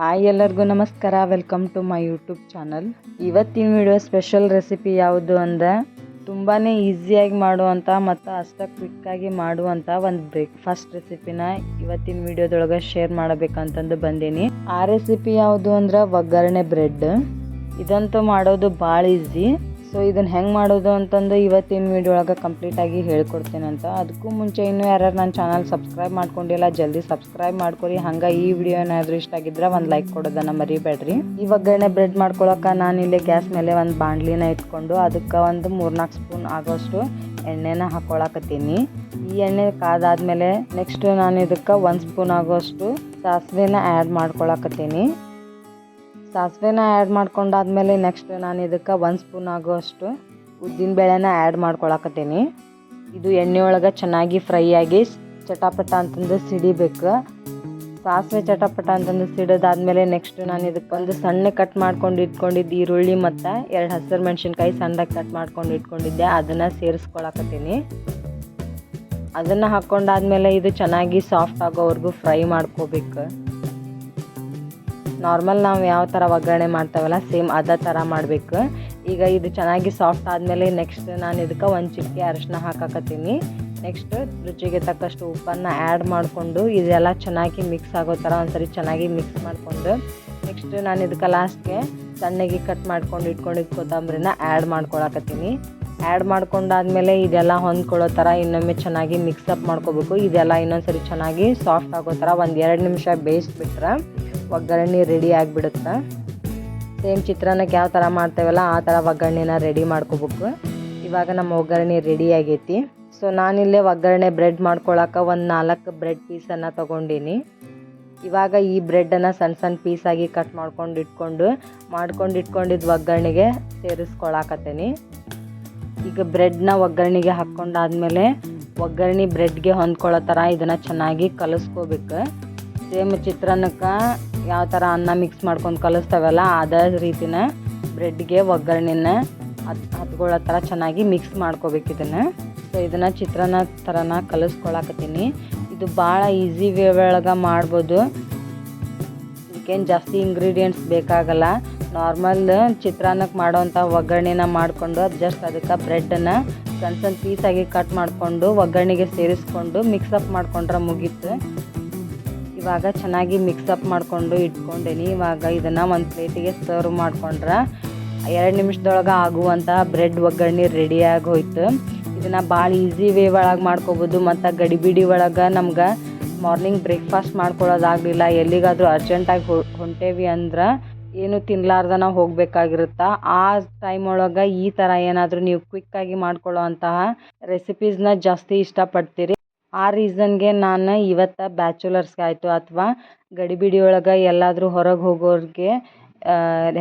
Hi ಎಲ್ಲರಿಗೂ ನಮಸ್ಕಾರ. Welcome to my YouTube channel ಇವತ್ತಿನ ವಿಡಿಯೋ ಸ್ಪೆಷಲ್ ರೆಸಿಪಿ ಯಾವುದು ಅಂದರೆ ತುಂಬಾ ಈಸಿಯಾಗಿ ಮಾಡುವಂಥ ಮತ್ತು ಅಷ್ಟ ಕ್ವಿಕ್ಕಾಗಿ ಮಾಡುವಂಥ ಒಂದು ಬ್ರೇಕ್ಫಾಸ್ಟ್ ರೆಸಿಪಿನ ಇವತ್ತಿನ ವಿಡಿಯೋದೊಳಗೆ ಶೇರ್ ಮಾಡಬೇಕಂತಂದು ಬಂದೀನಿ. ಆ ರೆಸಿಪಿ ಯಾವುದು ಅಂದ್ರೆ ಒಗ್ಗರಣೆ ಬ್ರೆಡ್ ಇದಂತೂ ಮಾಡೋದು ಭಾಳ ಈಸಿ ಸೊ ಇದನ್ನು ಹೆಂಗೆ ಮಾಡೋದು ಅಂತಂದು ಇವತ್ತಿನ ವೀಡಿಯೋ ಒಳಗೆ ಕಂಪ್ಲೀಟಾಗಿ ಹೇಳ್ಕೊಡ್ತೀನಂತ ಅದಕ್ಕೂ ಮುಂಚೆ ಇನ್ನೂ ಯಾರ್ಯಾರು ನನ್ನ ಚಾನಲ್ ಸಬ್ಸ್ಕ್ರೈಬ್ ಮಾಡ್ಕೊಂಡಿಲ್ಲ, ಜಲ್ದಿ ಸಬ್ಸ್ಕ್ರೈಬ್ ಮಾಡ್ಕೊರಿ. ಹಂಗೆ ಈ ವಿಡಿಯೋ ಏನಾದರೂ ಇಷ್ಟ ಆಗಿದ್ರೆ ಒಂದು ಲೈಕ್ ಕೊಡೋದನ್ನ ಮರಿಬೇಡ್ರಿ. ಈ ಒಗ್ಗರಣೆ ಬ್ರೆಡ್ ಮಾಡ್ಕೊಳಕ್ಕೆ ನಾನು ಇಲ್ಲೇ ಗ್ಯಾಸ್ ಮೇಲೆ ಒಂದು ಬಾಂಡ್ಲಿನ ಇಟ್ಕೊಂಡು ಅದಕ್ಕೆ ಒಂದು ಮೂರ್ನಾಲ್ಕು ಸ್ಪೂನ್ ಆಗೋಷ್ಟು ಎಣ್ಣೆನ ಹಾಕೊಳಕತ್ತೀನಿ. ಈ ಎಣ್ಣೆ ಕಾದಾದ್ಮೇಲೆ ನೆಕ್ಸ್ಟ್ ನಾನು ಇದಕ್ಕೆ ಒಂದು ಸ್ಪೂನ್ ಆಗೋಷ್ಟು ಸಾಸಿವೆನ ಆ್ಯಡ್ ಮಾಡ್ಕೊಳಕತ್ತೀನಿ. ಸಾಸಿವೆನ ಆ್ಯಡ್ ಮಾಡ್ಕೊಂಡಾದ್ಮೇಲೆ ನೆಕ್ಸ್ಟ್ ನಾನು ಇದಕ್ಕೆ ಒಂದು ಸ್ಪೂನ್ ಆಗುವಷ್ಟು ಉದ್ದಿನ ಬೇಳೆನ ಆ್ಯಡ್ ಮಾಡ್ಕೊಳಕತ್ತೀನಿ. ಇದು ಎಣ್ಣೆ ಒಳಗೆ ಚೆನ್ನಾಗಿ ಫ್ರೈ ಆಗಿ ಚಟಾಪಟ ಅಂತಂದು ಸಿಡಿಬೇಕು. ಸಾಸಿವೆ ಚಟಾಪಟ ಅಂತಂದು ಸಿಡಿದಾದ್ಮೇಲೆ ನೆಕ್ಸ್ಟ್ ನಾನು ಇದಕ್ಕೆ ಒಂದು ಸಣ್ಣ ಕಟ್ ಮಾಡ್ಕೊಂಡು ಇಟ್ಕೊಂಡಿದ್ದು ಈರುಳ್ಳಿ ಮತ್ತು ಎರಡು ಹಸಿರು ಮೆಣಸಿನ್ಕಾಯಿ ಸಣ್ಣದಾಗಿ ಕಟ್ ಮಾಡ್ಕೊಂಡು ಇಟ್ಕೊಂಡಿದ್ದೆ, ಅದನ್ನು ಸೇರಿಸ್ಕೊಳಕತ್ತೀನಿ. ಅದನ್ನು ಹಾಕ್ಕೊಂಡಾದ್ಮೇಲೆ ಇದು ಚೆನ್ನಾಗಿ ಸಾಫ್ಟ್ ಆಗೋವರೆಗೂ ಫ್ರೈ ಮಾಡ್ಕೋಬೇಕು. ನಾರ್ಮಲ್ ನಾವು ಯಾವ ಥರ ಒಗ್ಗರಣೆ ಮಾಡ್ತಾವಲ್ಲ ಸೇಮ್ ಅದೇ ಥರ ಮಾಡಬೇಕು. ಈಗ ಇದು ಚೆನ್ನಾಗಿ ಸಾಫ್ಟ್ ಆದಮೇಲೆ ನೆಕ್ಸ್ಟ್ ನಾನು ಇದಕ್ಕೆ ಒಂದು ಚಿಟಿಕೆ ಅರಿಶಿನ ಹಾಕಾಕತ್ತೀನಿ. ನೆಕ್ಸ್ಟ್ ರುಚಿಗೆ ತಕ್ಕಷ್ಟು ಉಪ್ಪನ್ನ ಆ್ಯಡ್ ಮಾಡಿಕೊಂಡು ಇದೆಲ್ಲ ಚೆನ್ನಾಗಿ ಮಿಕ್ಸ್ ಆಗೋ ಥರ ಒಂದ್ಸರಿ ಚೆನ್ನಾಗಿ ಮಿಕ್ಸ್ ಮಾಡಿಕೊಂಡು ನೆಕ್ಸ್ಟ್ ನಾನು ಇದಕ್ಕೆ ಲಾಸ್ಟ್ಗೆ ಸಣ್ಣಗೆ ಕಟ್ ಮಾಡ್ಕೊಂಡು ಇಟ್ಕೊಂಡಿದ್ದು ಕೊತ್ತಂಬರಿನ ಆ್ಯಡ್ ಮಾಡ್ಕೊಳಕತ್ತೀನಿ. ಆ್ಯಡ್ ಮಾಡ್ಕೊಂಡಾದ್ಮೇಲೆ ಇದೆಲ್ಲ ಹೊಂದ್ಕೊಳ್ಳೋ ಥರ ಇನ್ನೊಮ್ಮೆ ಚೆನ್ನಾಗಿ ಮಿಕ್ಸಪ್ ಮಾಡ್ಕೋಬೇಕು. ಇದೆಲ್ಲ ಇನ್ನೊಂದ್ಸರಿ ಚೆನ್ನಾಗಿ ಸಾಫ್ಟ್ ಆಗೋ ಥರ ಒಂದು ಎರಡು ನಿಮಿಷ ಬೇಯಿಸ್ಬಿಟ್ರೆ ಒಗ್ಗರಣೆ ರೆಡಿ ಆಗಿಬಿಡುತ್ತೆ? ಸೇಮ್ ಚಿತ್ರಾನ್ನಕ್ಕೆ ಯಾವ ಥರ ಮಾಡ್ತೇವಲ್ಲ, ಆ ಥರ ಒಗ್ಗರಣೆನ ರೆಡಿ ಮಾಡ್ಕೋಬೇಕು. ಇವಾಗ ನಮ್ಮ ಒಗ್ಗರಣೆ ರೆಡಿ ಆಗೈತಿ. ಸೊ ನಾನಿಲ್ಲೇ ಒಗ್ಗರಣೆ ಬ್ರೆಡ್ ಮಾಡ್ಕೊಳಕ್ಕೆ ಒಂದು ನಾಲ್ಕು ಬ್ರೆಡ್ ಪೀಸನ್ನು ತೊಗೊಂಡೀನಿ. ಇವಾಗ ಈ ಬ್ರೆಡ್ಡನ್ನು ಸಣ್ಣ ಸಣ್ಣ ಪೀಸಾಗಿ ಕಟ್ ಮಾಡ್ಕೊಂಡು ಇಟ್ಕೊಂಡು, ಮಾಡ್ಕೊಂಡು ಇಟ್ಕೊಂಡಿದ್ದು ಒಗ್ಗರಣೆಗೆ ಸೇರಿಸ್ಕೊಳಕತ್ತೀನಿ. ಈಗ ಬ್ರೆಡ್ನ ಒಗ್ಗರಣೆಗೆ ಹಾಕ್ಕೊಂಡಾದ್ಮೇಲೆ ಒಗ್ಗರಣೆ ಬ್ರೆಡ್ಗೆ ಹೊಂದ್ಕೊಳ್ಳೋ ಥರ ಇದನ್ನು ಚೆನ್ನಾಗಿ ಕಲಿಸ್ಕೋಬೇಕು. ಸೇಮ್ ಚಿತ್ರಾನ್ನಕ್ಕೆ ಯಾವ ಥರ ಅನ್ನ ಮಿಕ್ಸ್ ಮಾಡ್ಕೊಂಡು ಕಲಿಸ್ತಾವಲ್ಲ ಅದೇ ರೀತಿನ ಬ್ರೆಡ್ಗೆ ಒಗ್ಗರಣೆನ ಹತ್ ಹತ್ಕೊಳ್ಳೋ ಥರ ಚೆನ್ನಾಗಿ ಮಿಕ್ಸ್ ಮಾಡ್ಕೋಬೇಕು ಇದನ್ನು. ಸೊ ಇದನ್ನು ಚಿತ್ರಾನ್ನ ಥರನ ಕಲಿಸ್ಕೊಳಕತ್ತೀನಿ. ಇದು ಭಾಳ ಈಸಿ ವೇ ಒಳಗೆ ಮಾಡ್ಬೋದು. ಇದಕ್ಕೇನು ಜಾಸ್ತಿ ಇಂಗ್ರೀಡಿಯೆಂಟ್ಸ್ ಬೇಕಾಗಲ್ಲ. ನಾರ್ಮಲ್ ಚಿತ್ರಾನ್ನಕ್ಕೆ ಮಾಡೋವಂಥ ಒಗ್ಗರಣೆನ ಮಾಡಿಕೊಂಡು ಜಸ್ಟ್ ಅದಕ್ಕೆ ಬ್ರೆಡ್ಡನ್ನು ಸಣ್ಣ ಸಣ್ಣ ಪೀಸಾಗಿ ಕಟ್ ಮಾಡಿಕೊಂಡು ಒಗ್ಗರಣೆಗೆ ಸೇರಿಸ್ಕೊಂಡು ಮಿಕ್ಸಪ್ ಮಾಡ್ಕೊಂಡ್ರೆ ಮುಗೀತು. ಇವಾಗ ಚೆನ್ನಾಗಿ ಮಿಕ್ಸಪ್ ಮಾಡಿಕೊಂಡು ಇಟ್ಕೊಂಡೇನಿ. ಇವಾಗ ಇದನ್ನು ಒಂದು ಪ್ಲೇಟಿಗೆ ಸರ್ವ್ ಮಾಡ್ಕೊಂಡ್ರೆ ಎರಡು ನಿಮಿಷದೊಳಗೆ ಆಗುವಂಥ ಬ್ರೆಡ್ ಒಗ್ಗರಣೆ ರೆಡಿಯಾಗಿ ಹೋಯ್ತು. ಇದನ್ನು ಭಾಳ ಈಸಿ ವೇ ಒಳಗೆ ಮಾಡ್ಕೋಬೋದು. ಮತ್ತು ಗಡಿಬಿಡಿ ಒಳಗೆ ನಮ್ಗೆ ಮಾರ್ನಿಂಗ್ ಬ್ರೇಕ್ಫಾಸ್ಟ್ ಮಾಡ್ಕೊಳ್ಳೋದಾಗಲಿಲ್ಲ ಎಲ್ಲಿಗಾದರೂ ಅರ್ಜೆಂಟಾಗಿ ಹೊಂಟೇವಿ ಅಂದ್ರೆ ಏನು ತಿನ್ಲಾರ್ದನ ಹೋಗಬೇಕಾಗಿರುತ್ತಾ. ಆ ಟೈಮ್ ಒಳಗೆ ಈ ಥರ ಏನಾದರೂ ನೀವು ಕ್ವಿಕ್ಕಾಗಿ ಮಾಡ್ಕೊಳ್ಳೋ ಅಂತಹ ರೆಸಿಪೀಸ್ನ ಜಾಸ್ತಿ ಇಷ್ಟಪಡ್ತೀರಿ. ಆ ರೀಸನ್ಗೆ ನಾನು ಇವತ್ತು ಆಯಿತು ಅಥವಾ ಗಡಿಬಿಡಿ ಒಳಗೆ ಎಲ್ಲಾದರೂ ಹೊರಗೆ ಹೋಗೋರಿಗೆ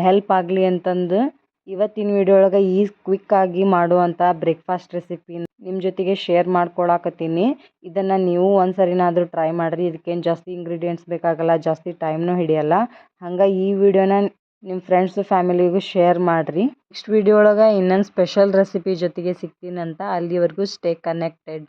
ಹೆಲ್ಪ್ ಆಗಲಿ ಅಂತಂದು ಇವತ್ತಿನ ವಿಡಿಯೋ ಒಳಗೆ ಈ ಕ್ವಿಕ್ಕಾಗಿ ಮಾಡುವಂಥ ಬ್ರೇಕ್ಫಾಸ್ಟ್ ರೆಸಿಪಿ ನಿಮ್ಮ ಜೊತೆಗೆ ಶೇರ್ ಮಾಡ್ಕೊಳಕತ್ತೀನಿ. ಇದನ್ನು ನೀವು ಒಂದು ಸರಿನಾದರೂ ಟ್ರೈ ಮಾಡಿರಿ. ಇದಕ್ಕೇನು ಜಾಸ್ತಿ ಇಂಗ್ರೀಡಿಯೆಂಟ್ಸ್ ಬೇಕಾಗಲ್ಲ, ಜಾಸ್ತಿ ಟೈಮ್ನೂ ಹಿಡಿಯಲ್ಲ. ಹಂಗೆ ಈ ವಿಡಿಯೋನ ನಿಮ್ಮ ಫ್ರೆಂಡ್ಸು ಫ್ಯಾಮಿಲಿಗೂ ಶೇರ್ ಮಾಡಿರಿ. ನೆಕ್ಸ್ಟ್ ವಿಡಿಯೋ ಒಳಗೆ ಇನ್ನೊಂದು ಸ್ಪೆಷಲ್ ರೆಸಿಪಿ ಜೊತೆಗೆ ಸಿಗ್ತೀನಂತ ಅಲ್ಲಿವರೆಗೂ ಸ್ಟೇ ಕನೆಕ್ಟೆಡ್